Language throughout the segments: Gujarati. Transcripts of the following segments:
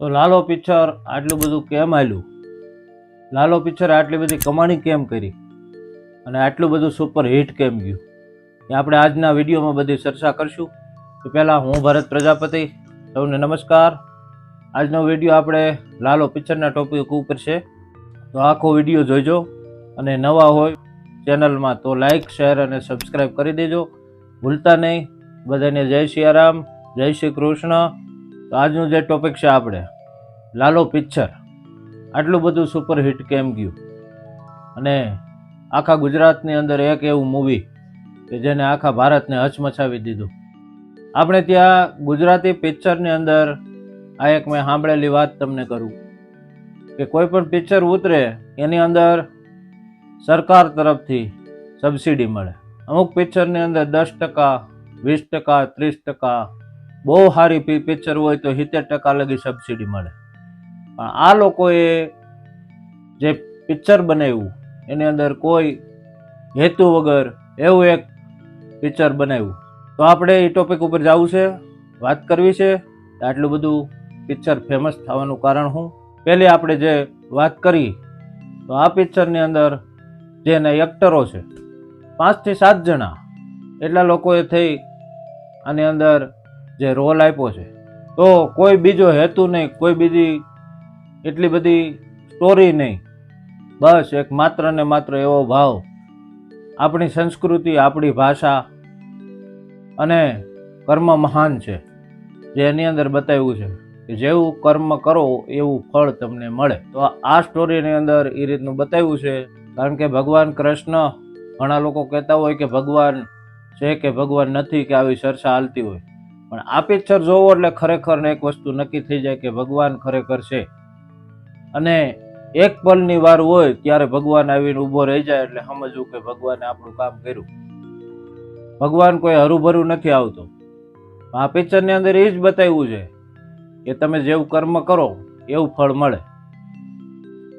તો લાલો પિક્ચર આટલું બધું કેમ આવ્યું લાલો પિક્ચર આટલી બધી કમાણી કેમ કરી? અને આટલું બધું સુપર હિટ કેમ ગયું? એ આપણે આજના વિડીયોમાં બધી ચર્ચા કરશું. તો પહેલાં હું ભરત પ્રજાપતિ, સૌને નમસ્કાર. આજનો વીડિયો આપણે લાલો પિક્ચરના ટોપિક ઉપર છે. તો આખો વીડિયો જોઈજો અને નવા હોય ચેનલમાં તો લાઈક શેર અને સબસ્ક્રાઈબ કરી દેજો. ભૂલતા નહીં. બધાને જય સિયારામ જય શ્રી કૃષ્ણ. તો આજનું જે ટોપિક છે આપણે, લાલો પિક્ચર. આટલું બધું સુપરહિટ કેમ ગયું? અને આખા ગુજરાતની અંદર એક એવું મૂવી કે જેને આખા ભારતને હચમચાવી દીધું. આપણે ત્યાં ગુજરાતી પિક્ચરની અંદર આ એક મેં સાંભળેલી વાત તમને કરું કે કોઈ પણ પિક્ચર ઉતરે, એની અંદર સરકાર તરફથી સબસિડી મળે. અમુક પિક્ચરની અંદર દસ ટકા, વીસ ટકા, ત્રીસ ટકા બહુ સારી પિક્ચર હોય તો સિત્તેર ટકા લગી સબસિડી મળે. પણ આ લોકોએ જે પિક્ચર બનાવ્યું, એની અંદર કોઈ હેતુ વગર એવું એક પિક્ચર બનાવ્યું. તો આપણે એ ટોપિક ઉપર જવું છે, વાત કરવી છે. આટલું બધું પિક્ચર ફેમસ થવાનું કારણ શું પહેલી આપણે જે વાત કરી, તો આ પિક્ચરની અંદર જે એના એક્ટરો છે પાંચથી સાત જણા એટલા લોકોએ થઈ, આની અંદર જે રોલ આપ્યો છે. તો કોઈ બીજો હેતુ નહીં, કોઈ બીજી એટલી બધી સ્ટોરી નહીં. બસ એક માત્ર ને માત્ર એવો ભાવ. આપણી સંસ્કૃતિ, આપણી ભાષા અને કર્મ મહાન છે, જે એની અંદર બતાવ્યું છે કે જેવું કર્મ કરો એવું ફળ તમને મળે. તો આ સ્ટોરીની અંદર એ રીતનું બતાવ્યું છે, કારણ કે ભગવાન કૃષ્ણ ઘણા લોકો કહેતા હોય કે ભગવાન છે કે ભગવાન નથી, કે આવી ચર્ચા હાલતી હોય. પણ આ પિક્ચર જોવો એટલે ખરેખર એક વસ્તુ નક્કી થઈ જાય કે ભગવાન ખરેખર છે. અને એક પલની વાર હોય ત્યારે ભગવાન આવીને ઊભો રહી જાય એટલે સમજવું કે ભગવાને આપણું કામ કર્યું. ભગવાન કોઈ હરુભરું નથી આવતો. આ પિક્ચરની અંદર એ જ બતાવ્યું છે કે તમે જેવું કર્મ કરો, એવું ફળ મળે.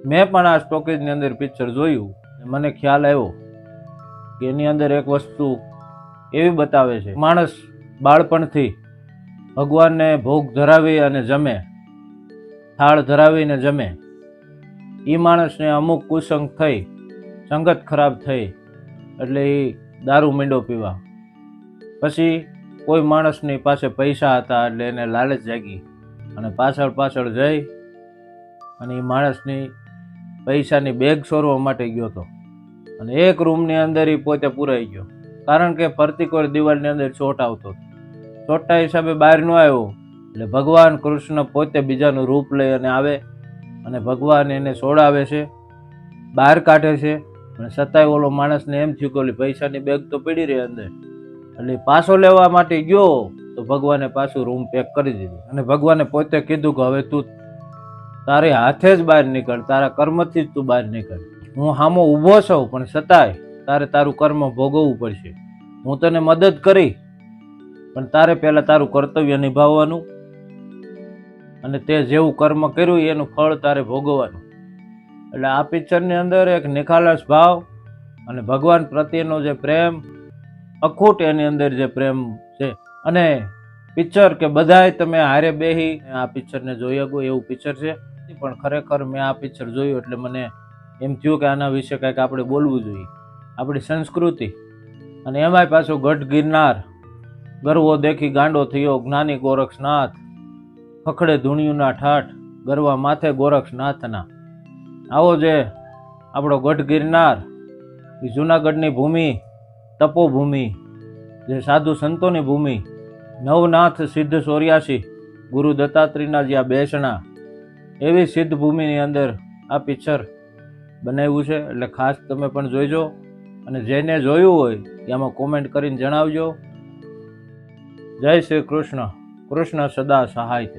મેં પણ આ સ્ટોકેજની અંદર પિક્ચર જોયું મને ખ્યાલ આવ્યો કે એની અંદર એક વસ્તુ એવી બતાવે છે. માણસ બાળપણથી ભગવાનને ભોગ ધરાવી અને જમે, થાળ ધરાવીને જમે. એ માણસને અમુક કુસંગ થઈ, સંગત ખરાબ થઈ, એટલે એ દારૂ મીંડો પીવા. પછી કોઈ માણસની પાસે પૈસા હતા એટલે એને લાલચ જાગી અને પાછળ પાછળ જઈ અને એ માણસની પૈસાની બેગ સોરવા માટે ગયો હતો. અને એક રૂમની અંદર એ પોતે પુરાઈ ગયો. કારણ કે ફરતી કોઈ દિવાલની અંદર ચોટ આવતો હતો. ચોટના હિસાબે બહાર ન આવ્યો. એટલે ભગવાન કૃષ્ણ પોતે બીજાનું રૂપ લઈ અને આવે અને ભગવાન એને સોડાવે છે, બહાર કાઢે છે. અને છતાંય ઓલો માણસને એમ થયું કે ઓલી પૈસાની બેગ તો પડી રહી અંદર. એટલે પાછો લેવા માટે ગયો તો ભગવાને પાછું રૂમ પેક કરી દીધું. અને ભગવાને પોતે કીધું કે હવે તું તારે હાથે જ બહાર નીકળ, તારા કર્મથી જ તું બહાર નીકળ. હું હામો ઊભો છું, પણ છતાંય તારે તારું કર્મ ભોગવવું પડશે. હું તને મદદ કરી પણ તારે પહેલાં તારું કર્તવ્ય નિભાવવાનું અને તે જેવું કર્મ કર્યું એનું ફળ તારે ભોગવવાનું. એટલે આ પિક્ચરની અંદર એક નિખાલસ ભાવ અને ભગવાન પ્રત્યેનો જે પ્રેમ, અખૂટ એની અંદર જે પ્રેમ છે. અને પિક્ચર કે બધાય તમે હારે બેહી આ પિક્ચરને જોઈ શકો, એવું પિક્ચર છે. પણ ખરેખર મેં આ પિક્ચર જોયું એટલે મને એમ થયું કે આના વિશે કંઈક આપણે બોલવું જોઈએ. આપણી સંસ્કૃતિ અને એમાંય પાછું ગઢ ગિરનાર ગરવો દેખી ગાંડો થયો જ્ઞાની ગોરક્ષનાથ. ખખડે ધૂણિયુંના ઠાઠ, ગરવા માથે ગોરક્ષનાથના. આવો જે આપણો ગઢ ગિરનાર એ જૂનાગઢની ભૂમિ, તપોભૂમિ, જે સાધુ સંતોની ભૂમિ, નવનાથ સિદ્ધ સોર્યાસી, ગુરુ દત્તાત્રેયના જ્યાં બેસણા, એવી સિદ્ધ ભૂમિની અંદર આ પિક્ચર બનાવ્યું છે. એટલે ખાસ તમે પણ જોઈજો અને જેને જોયું હોય એ કોમેન્ટ કરીને જણાવજો. જય શ્રી કૃષ્ણ. કૃષ્ણ સદા સહાય છે